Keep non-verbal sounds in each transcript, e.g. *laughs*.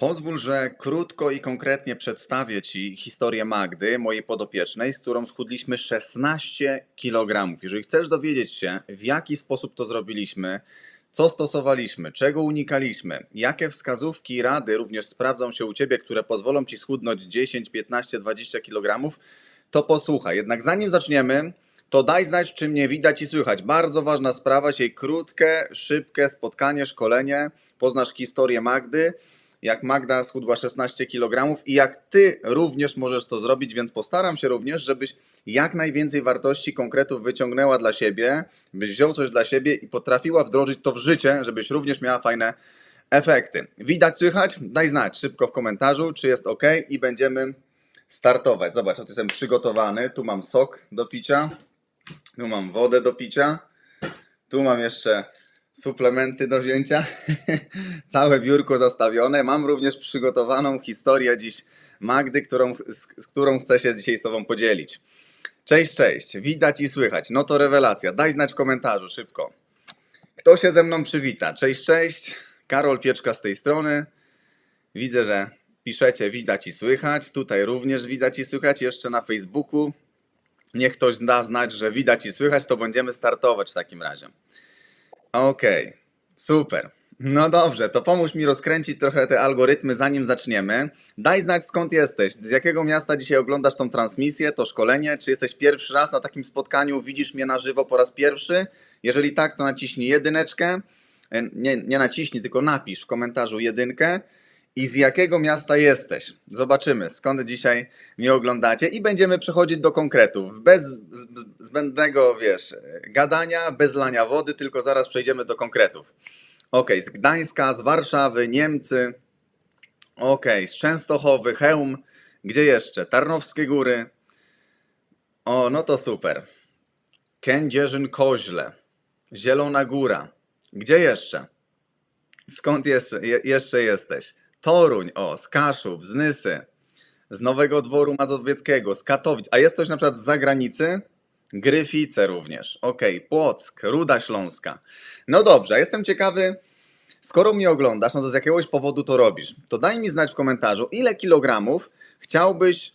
Pozwól, że krótko i konkretnie przedstawię Ci historię Magdy, mojej podopiecznej, z którą schudliśmy 16 kg. Jeżeli chcesz dowiedzieć się, w jaki sposób to zrobiliśmy, co stosowaliśmy, czego unikaliśmy, jakie wskazówki i rady również sprawdzą się u Ciebie, które pozwolą Ci schudnąć 10, 15, 20 kg, to posłuchaj. Jednak zanim zaczniemy, to daj znać, czy mnie widać i słychać. Bardzo ważna sprawa, dzisiaj krótkie, szybkie spotkanie, szkolenie. Poznasz historię Magdy, jak Magda schudła 16 kg i jak Ty również możesz to zrobić, więc postaram się również, żebyś jak najwięcej wartości, konkretów wyciągnęła dla siebie, byś wziął coś dla siebie i potrafiła wdrożyć to w życie, żebyś również miała fajne efekty. Widać, słychać? Daj znać szybko w komentarzu, czy jest ok i będziemy startować. Zobacz, tu jestem przygotowany, tu mam sok do picia, tu mam wodę do picia, tu mam jeszcze suplementy do wzięcia, *laughs* całe biurko zastawione. Mam również przygotowaną historię dziś Magdy, którą, z, z którą chcę się dzisiaj z Tobą podzielić. Cześć, cześć, widać i słychać. No to rewelacja. Daj znać w komentarzu szybko. Kto się ze mną przywita? Cześć, cześć. Karol Pieczka z tej strony. Widzę, że piszecie widać i słychać. Tutaj również widać i słychać. Jeszcze na Facebooku. Niech ktoś da znać, że widać i słychać, to będziemy startować w takim razie. Okej, super. No dobrze, to pomóż mi rozkręcić trochę te algorytmy, zanim zaczniemy. Daj znać skąd jesteś, z jakiego miasta dzisiaj oglądasz tą transmisję, to szkolenie, czy jesteś pierwszy raz na takim spotkaniu, widzisz mnie na żywo po raz pierwszy? Jeżeli tak, to naciśnij jedyneczkę. E, Nie, nie naciśnij, tylko napisz w komentarzu jedynkę. I z jakiego miasta jesteś? Zobaczymy, skąd dzisiaj mnie oglądacie i będziemy przechodzić do konkretów. Bez zbędnego, wiesz, gadania, bez lania wody, tylko zaraz przejdziemy do konkretów. Okej, z Gdańska, z Warszawy, Niemcy. Okej, z Częstochowy, Chełm. Gdzie jeszcze? Tarnowskie Góry. O, no to super. Kędzierzyn-Koźle. Zielona Góra. Gdzie jeszcze? Skąd jeszcze, je, jeszcze jesteś? Toruń, o, z Kaszub, z Nysy, z Nowego Dworu Mazowieckiego, z Katowic. A jest ktoś na przykład z zagranicy? Gryfice również. Okej, Płock, Ruda Śląska. No dobrze, jestem ciekawy, skoro mnie oglądasz, no to z jakiegoś powodu to robisz. To daj mi znać w komentarzu, ile kilogramów chciałbyś,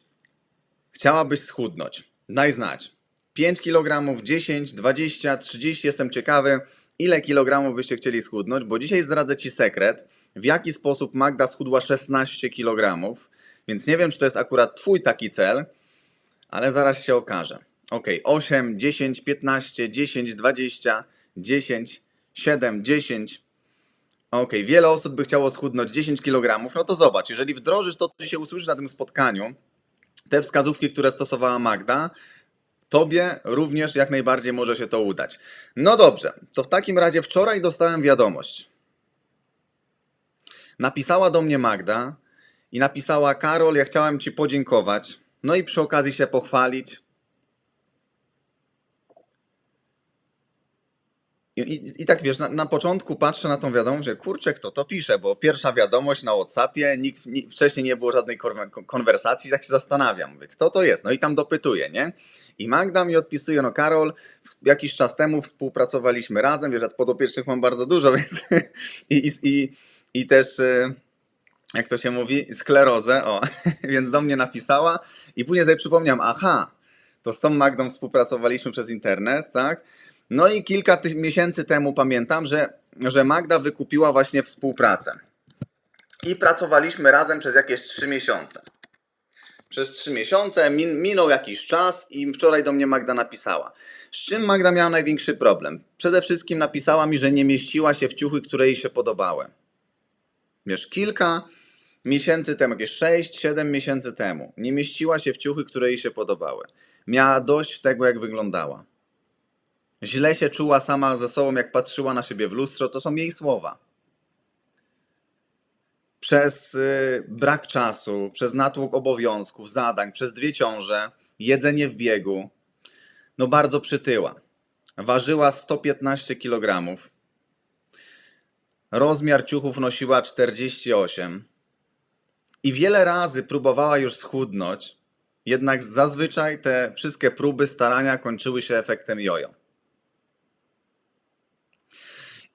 chciałabyś schudnąć. Daj znać. 5 kg, 10, 20, 30. Jestem ciekawy, ile kilogramów byście chcieli schudnąć, bo dzisiaj zdradzę Ci sekret, w jaki sposób Magda schudła 16 kg. Więc nie wiem, czy to jest akurat Twój taki cel, ale zaraz się okaże. Ok, 8, 10, 15, 10, 20, 10, 7, 10. Ok, wiele osób by chciało schudnąć 10 kg. No to zobacz, jeżeli wdrożysz to, co się usłyszysz na tym spotkaniu, te wskazówki, które stosowała Magda, Tobie również jak najbardziej może się to udać. No dobrze, to w takim razie wczoraj dostałem wiadomość. Napisała do mnie Magda i napisała: Karol, ja chciałem Ci podziękować, no i przy okazji się pochwalić. I, i, I tak wiesz, na, na początku patrzę na tą wiadomość, że kurczę, kto to pisze, bo pierwsza wiadomość na WhatsAppie, nikt, ni, wcześniej nie było żadnej konwersacji, tak się zastanawiam, mówię, kto to jest? No i tam dopytuję, nie? I Magda mi odpisuje, no Karol, jakiś czas temu współpracowaliśmy razem, wiesz, ja podopiecznych mam bardzo dużo, *laughs* więc i, i, i, i też, y, jak to się mówi, sklerozę, o, *laughs* więc do mnie napisała i później sobie przypomniałem, aha, to z tą Magdą współpracowaliśmy przez internet, tak? No i kilka miesięcy temu pamiętam, że, że Magda wykupiła właśnie współpracę. I pracowaliśmy razem przez jakieś trzy miesiące. Przez trzy miesiące min, minął jakiś czas i wczoraj do mnie Magda napisała. Z czym Magda miała największy problem? Przede wszystkim napisała mi, że nie mieściła się w ciuchy, które jej się podobały. Wiesz, kilka miesięcy temu, jakieś 6-7 miesięcy temu, nie mieściła się w ciuchy, które jej się podobały. Miała dość tego, jak wyglądała. Źle się czuła sama ze sobą, jak patrzyła na siebie w lustro, to są jej słowa. Przez y, brak czasu, przez natłok obowiązków, zadań, przez dwie ciąże, jedzenie w biegu, no bardzo przytyła. Ważyła 115 kg. Rozmiar ciuchów nosiła 48. I wiele razy próbowała już schudnąć, jednak zazwyczaj te wszystkie próby, starania kończyły się efektem jojo.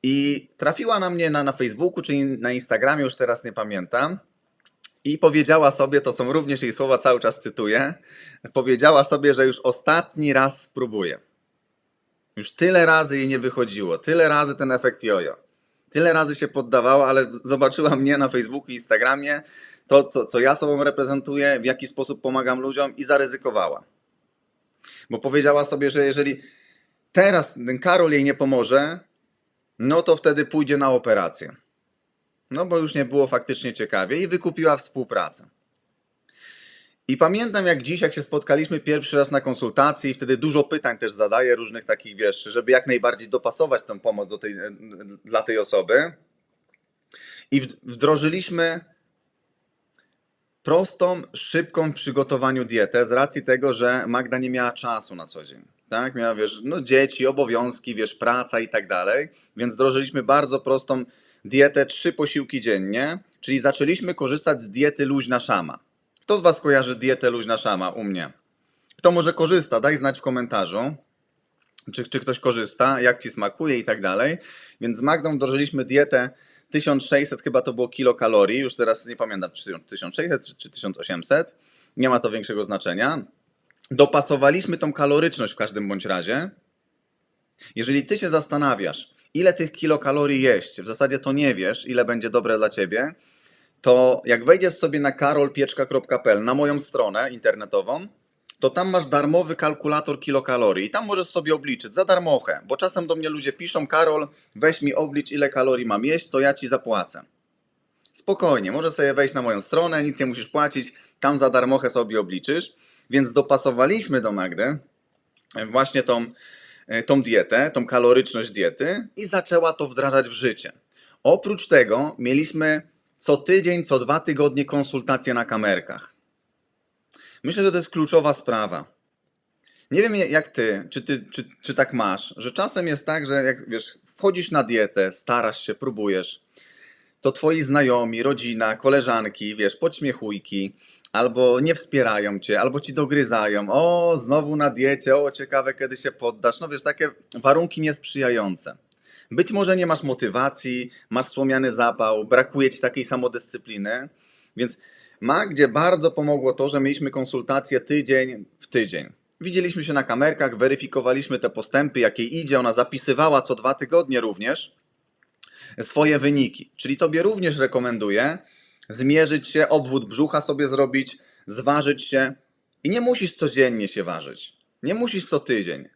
I trafiła na mnie na, na Facebooku, czy na Instagramie, już teraz nie pamiętam. I powiedziała sobie, to są również jej słowa, cały czas cytuję, powiedziała sobie, że już ostatni raz spróbuje. Już tyle razy jej nie wychodziło, tyle razy ten efekt jojo. Tyle razy się poddawała, ale zobaczyła mnie na Facebooku Instagramie, to co, co ja sobą reprezentuję, w jaki sposób pomagam ludziom i zaryzykowała. Bo powiedziała sobie, że jeżeli teraz ten Karol jej nie pomoże, no to wtedy pójdzie na operację. No bo już nie było faktycznie ciekawie i wykupiła współpracę. I pamiętam jak dziś, jak się spotkaliśmy pierwszy raz na konsultacji, wtedy dużo pytań też zadaję, różnych takich, wiesz, żeby jak najbardziej dopasować tę pomoc do tej, dla tej osoby. I wdrożyliśmy prostą, szybką w przygotowaniu dietę z racji tego, że Magda nie miała czasu na co dzień. Tak, miała, wiesz, no dzieci, obowiązki, wiesz, praca i tak dalej, więc wdrożyliśmy bardzo prostą dietę, trzy posiłki dziennie, czyli zaczęliśmy korzystać z diety luźna szama. Kto z Was kojarzy dietę luźna szama u mnie? Kto może korzysta? Daj znać w komentarzu, czy, czy ktoś korzysta, jak Ci smakuje i tak dalej. Więc z Magdą wdrożyliśmy dietę 1600, chyba to było kilokalorii, już teraz nie pamiętam, czy 1600 czy- czy 1800, nie ma to większego znaczenia. Dopasowaliśmy tą kaloryczność w każdym bądź razie. Jeżeli Ty się zastanawiasz, ile tych kilokalorii jeść, w zasadzie to nie wiesz, ile będzie dobre dla Ciebie, to jak wejdziesz sobie na karolpieczka.pl, na moją stronę internetową, to tam masz darmowy kalkulator kilokalorii i tam możesz sobie obliczyć za darmochę, bo czasem do mnie ludzie piszą, Karol, weź mi oblicz ile kalorii mam jeść, to ja Ci zapłacę. Spokojnie, możesz sobie wejść na moją stronę, nic nie musisz płacić, tam za darmochę sobie obliczysz, więc dopasowaliśmy do Magdy właśnie tą, e, tą dietę, tą kaloryczność diety i zaczęła to wdrażać w życie. Oprócz tego mieliśmy co tydzień, co dwa tygodnie konsultacje na kamerkach. Myślę, że to jest kluczowa sprawa. Nie wiem jak ty, czy ty, czy, czy tak masz, że czasem jest tak, że jak wiesz, wchodzisz na dietę, starasz się, próbujesz, to twoi znajomi, rodzina, koleżanki, wiesz, podśmiechujki, albo nie wspierają cię, albo ci dogryzają. O, znowu na diecie, o, ciekawe kiedy się poddasz. No wiesz, takie warunki niesprzyjające. Być może nie masz motywacji, masz słomiany zapał, brakuje ci takiej samodyscypliny, więc Magdzie bardzo pomogło to, że mieliśmy konsultacje tydzień w tydzień. Widzieliśmy się na kamerkach, weryfikowaliśmy te postępy, jakie idzie. Ona zapisywała co dwa tygodnie również swoje wyniki. Czyli tobie również rekomenduję zmierzyć się, obwód brzucha sobie zrobić, zważyć się i nie musisz codziennie się ważyć. Nie musisz co tydzień.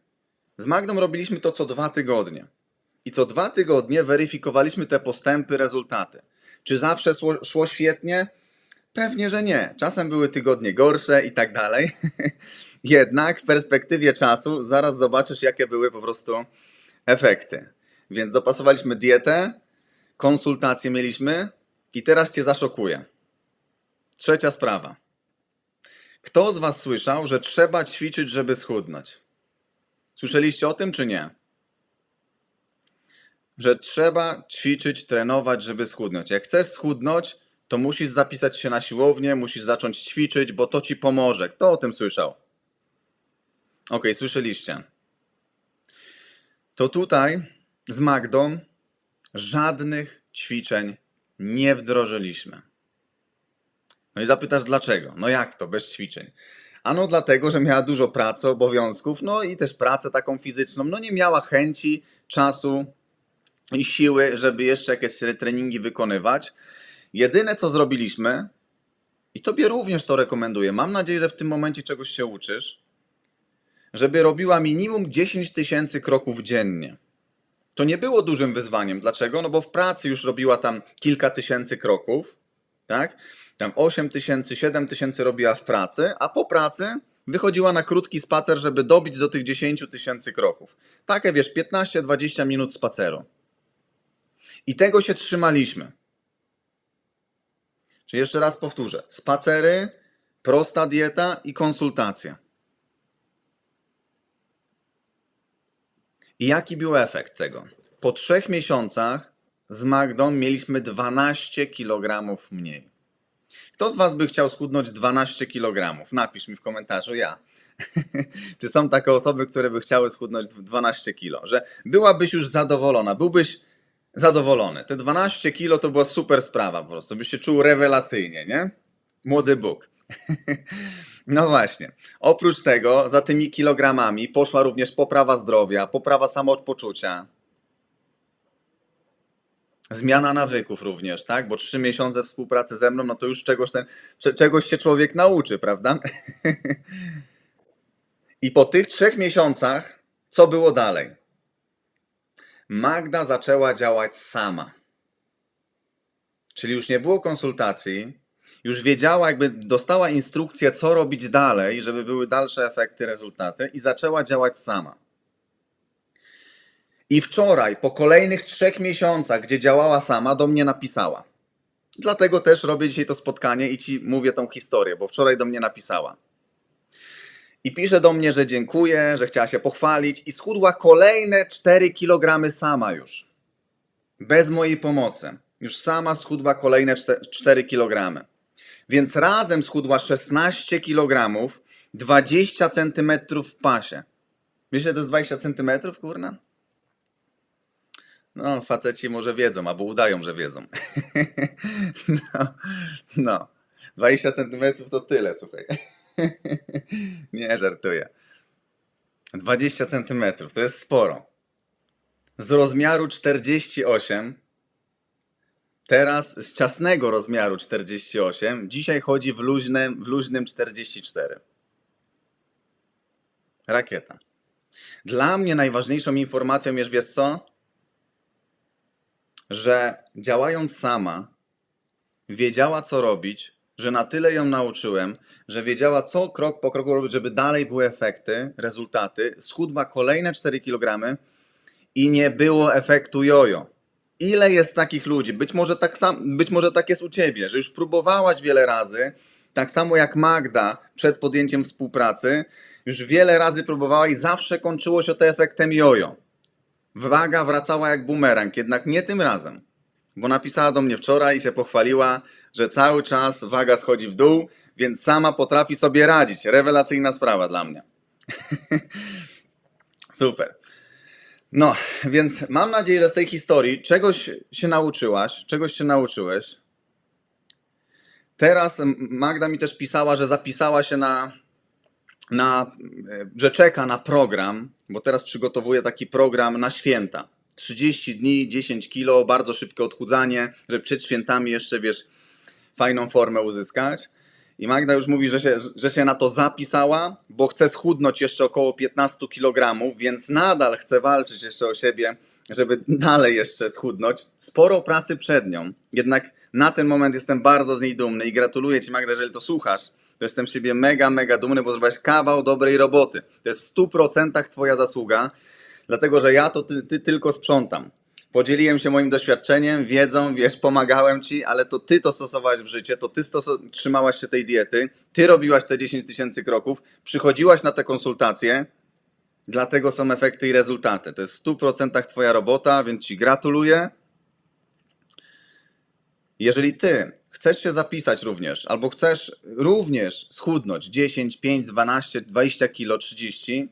Z Magdą robiliśmy to co dwa tygodnie. I co dwa tygodnie weryfikowaliśmy te postępy, rezultaty. Czy zawsze szło, szło świetnie? Pewnie, że nie. Czasem były tygodnie gorsze i tak dalej. *laughs* Jednak w perspektywie czasu zaraz zobaczysz, jakie były po prostu efekty. Więc dopasowaliśmy dietę, konsultacje mieliśmy i teraz cię zaszokuję. Trzecia sprawa. Kto z Was słyszał, że trzeba ćwiczyć, żeby schudnąć? Słyszeliście o tym, czy nie? Że trzeba ćwiczyć, trenować, żeby schudnąć. Jak chcesz schudnąć, to musisz zapisać się na siłownię, musisz zacząć ćwiczyć, bo to ci pomoże. Kto o tym słyszał? Okej, słyszeliście. To tutaj z Magdą żadnych ćwiczeń nie wdrożyliśmy. No i zapytasz dlaczego? No jak to bez ćwiczeń? Ano dlatego, że miała dużo pracy, obowiązków, no i też pracę taką fizyczną. No nie miała chęci, czasu i siły, żeby jeszcze jakieś treningi wykonywać. Jedyne co zrobiliśmy, i tobie również to rekomenduję, mam nadzieję, że w tym momencie czegoś się uczysz, żeby robiła minimum 10 tysięcy kroków dziennie. To nie było dużym wyzwaniem. Dlaczego? No bo w pracy już robiła tam kilka tysięcy kroków, tak? Tam 8 tysięcy, 7 tysięcy robiła w pracy, a po pracy wychodziła na krótki spacer, żeby dobić do tych 10 tysięcy kroków. Takie wiesz, 15-20 minut spaceru. I tego się trzymaliśmy. Czyli jeszcze raz powtórzę: spacery, prosta dieta i konsultacje. I jaki był efekt tego? Po trzech miesiącach z Magdą mieliśmy 12 kg mniej. Kto z Was by chciał schudnąć 12 kg? Napisz mi w komentarzu ja. *laughs* Czy są takie osoby, które by chciały schudnąć 12 kg? Że byłabyś już zadowolona, byłbyś zadowolony. Te 12 kg to była super sprawa po prostu, byś się czuł rewelacyjnie, nie? Młody Bóg. *laughs* No właśnie. Oprócz tego, za tymi kilogramami poszła również poprawa zdrowia, poprawa samopoczucia. Zmiana nawyków również, tak? Bo trzy miesiące współpracy ze mną, no to już czegoś, ten, cze- czegoś się człowiek nauczy, prawda? *laughs* I po tych trzech miesiącach, co było dalej? Magda zaczęła działać sama. Czyli już nie było konsultacji, już wiedziała, jakby dostała instrukcję, co robić dalej, żeby były dalsze efekty, rezultaty, i zaczęła działać sama. I wczoraj, po kolejnych trzech miesiącach, gdzie działała sama, do mnie napisała. Dlatego też robię dzisiaj to spotkanie i ci mówię tą historię, bo wczoraj do mnie napisała. I pisze do mnie, że dziękuję, że chciała się pochwalić i schudła kolejne 4 kg sama już. Bez mojej pomocy. Już sama schudła kolejne 4 kg. Więc razem schudła 16 kg, 20 cm w pasie. Ile to jest 20 cm, kurna? No, faceci może wiedzą, albo udają, że wiedzą. *laughs* No, no. 20 cm to tyle, słuchaj. *laughs* Nie, żartuję. 20 cm to jest sporo. Z rozmiaru 48, teraz z ciasnego rozmiaru 48, dzisiaj chodzi w luźnym, w luźnym 44. Rakieta. Dla mnie najważniejszą informacją jest, wiesz co? Że działając sama, wiedziała co robić, że na tyle ją nauczyłem, że wiedziała co krok po kroku robić, żeby dalej były efekty, rezultaty. Schudła kolejne 4 kg i nie było efektu jojo. Ile jest takich ludzi? Być może, tak sam, być może tak jest u ciebie, że już próbowałaś wiele razy, tak samo jak Magda przed podjęciem współpracy, już wiele razy próbowała i zawsze kończyło się to efektem jojo. Waga wracała jak bumerang, jednak nie tym razem. Bo napisała do mnie wczoraj i się pochwaliła, że cały czas waga schodzi w dół, więc sama potrafi sobie radzić. Rewelacyjna sprawa dla mnie. *laughs* Super. No, więc mam nadzieję, że z tej historii czegoś się nauczyłaś, czegoś się nauczyłeś. Teraz Magda mi też pisała, że zapisała się na, na że czeka na program, bo teraz przygotowuje taki program na święta. 30 dni, 10 kilo, bardzo szybkie odchudzanie, żeby przed świętami jeszcze, wiesz, fajną formę uzyskać. I Magda już mówi, że się, że się na to zapisała, bo chce schudnąć jeszcze około 15 kg, więc nadal chce walczyć jeszcze o siebie, żeby dalej jeszcze schudnąć. Sporo pracy przed nią, jednak na ten moment jestem bardzo z niej dumny i gratuluję Ci Magda, jeżeli to słuchasz. To jestem z siebie mega, mega dumny, bo zrobiłaś kawał dobrej roboty. To jest w 100% Twoja zasługa, dlatego że ja to ty, ty tylko sprzątam. Podzieliłem się moim doświadczeniem, wiedzą, wiesz, pomagałem ci, ale to ty to stosowałaś w życie, to ty trzymałaś się tej diety, ty robiłaś te 10 tysięcy kroków, przychodziłaś na te konsultacje, dlatego są efekty i rezultaty. To jest w 100% twoja robota, więc ci gratuluję. Jeżeli ty chcesz się zapisać również, albo chcesz również schudnąć 10, 5, 12, 20 kilo, 30,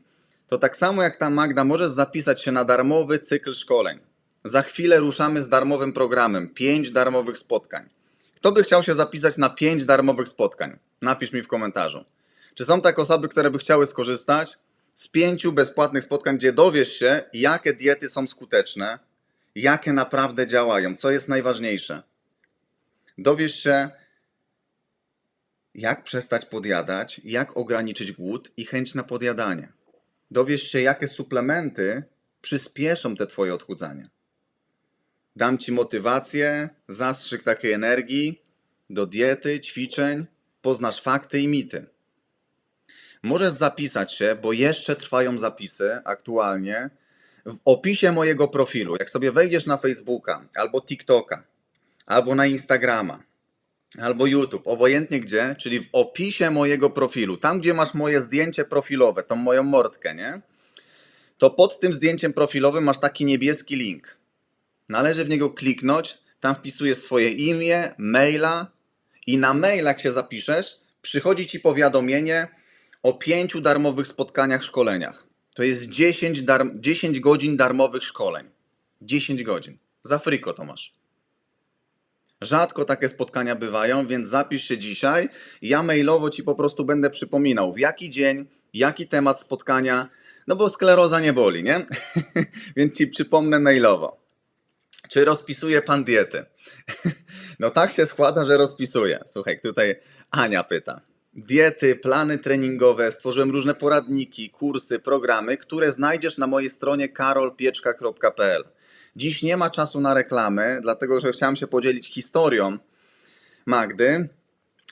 to tak samo jak ta Magda, możesz zapisać się na darmowy cykl szkoleń. Za chwilę ruszamy z darmowym programem. 5 darmowych spotkań. Kto by chciał się zapisać na 5 darmowych spotkań? Napisz mi w komentarzu. Czy są takie osoby, które by chciały skorzystać z pięciu bezpłatnych spotkań, gdzie dowiesz się, jakie diety są skuteczne, jakie naprawdę działają, co jest najważniejsze. Dowiesz się, jak przestać podjadać, jak ograniczyć głód i chęć na podjadanie. Dowiesz się, jakie suplementy przyspieszą te twoje odchudzanie. Dam ci motywację, zastrzyk takiej energii do diety, ćwiczeń, poznasz fakty i mity. Możesz zapisać się, bo jeszcze trwają zapisy aktualnie w opisie mojego profilu. Jak sobie wejdziesz na Facebooka, albo TikToka, albo na Instagrama, albo YouTube, obojętnie gdzie, czyli w opisie mojego profilu, tam gdzie masz moje zdjęcie profilowe, tą moją mordkę, nie? To pod tym zdjęciem profilowym masz taki niebieski link. Należy w niego kliknąć, tam wpisujesz swoje imię, maila i na mail, jak się zapiszesz, przychodzi ci powiadomienie o pięciu darmowych spotkaniach, szkoleniach. To jest 10, dar 10 godzin darmowych szkoleń. 10 godzin. Za friko to masz. Rzadko takie spotkania bywają, więc zapisz się dzisiaj. Ja mailowo ci po prostu będę przypominał, w jaki dzień, jaki temat spotkania, no bo skleroza nie boli, nie? *laughs* więc ci przypomnę mailowo. Czy rozpisuje pan diety? *laughs* No tak się składa, że rozpisuję. Słuchaj, tutaj Ania pyta. Diety, plany treningowe, stworzyłem różne poradniki, kursy, programy, które znajdziesz na mojej stronie karolpieczka.pl. Dziś nie ma czasu na reklamy, dlatego że chciałem się podzielić historią Magdy,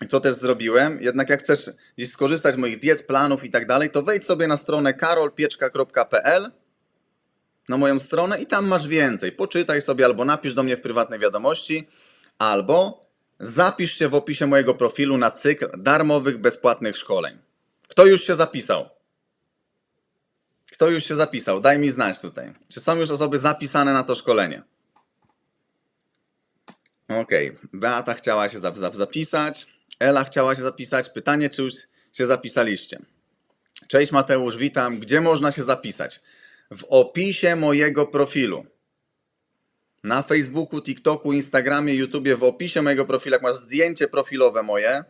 co też zrobiłem. Jednak jak chcesz dziś skorzystać z moich diet, planów i tak dalej, to wejdź sobie na stronę karolpieczka.pl na moją stronę i tam masz więcej. Poczytaj sobie albo napisz do mnie w prywatnej wiadomości, albo zapisz się w opisie mojego profilu na cykl darmowych, bezpłatnych szkoleń. Kto już się zapisał? Kto już się zapisał? Daj mi znać tutaj. Czy są już osoby zapisane na to szkolenie? Okej, Beata chciała się zap- zap- zapisać, Ela chciała się zapisać. Pytanie, czy już się zapisaliście? Cześć Mateusz, witam. Gdzie można się zapisać? W opisie mojego profilu. Na Facebooku, TikToku, Instagramie, YouTubie, w opisie mojego profilu, jak masz zdjęcie profilowe moje,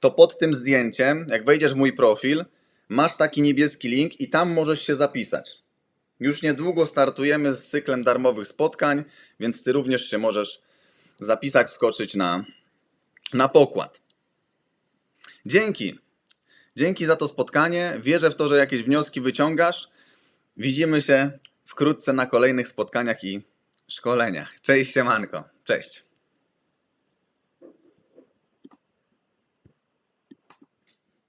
to pod tym zdjęciem, jak wejdziesz w mój profil, masz taki niebieski link i tam możesz się zapisać. Już niedługo startujemy z cyklem darmowych spotkań, więc ty również się możesz zapisać, skoczyć na, na pokład. Dzięki. Dzięki za to spotkanie. Wierzę w to, że jakieś wnioski wyciągasz. Widzimy się wkrótce na kolejnych spotkaniach i szkoleniach. Cześć, siemanko. Cześć.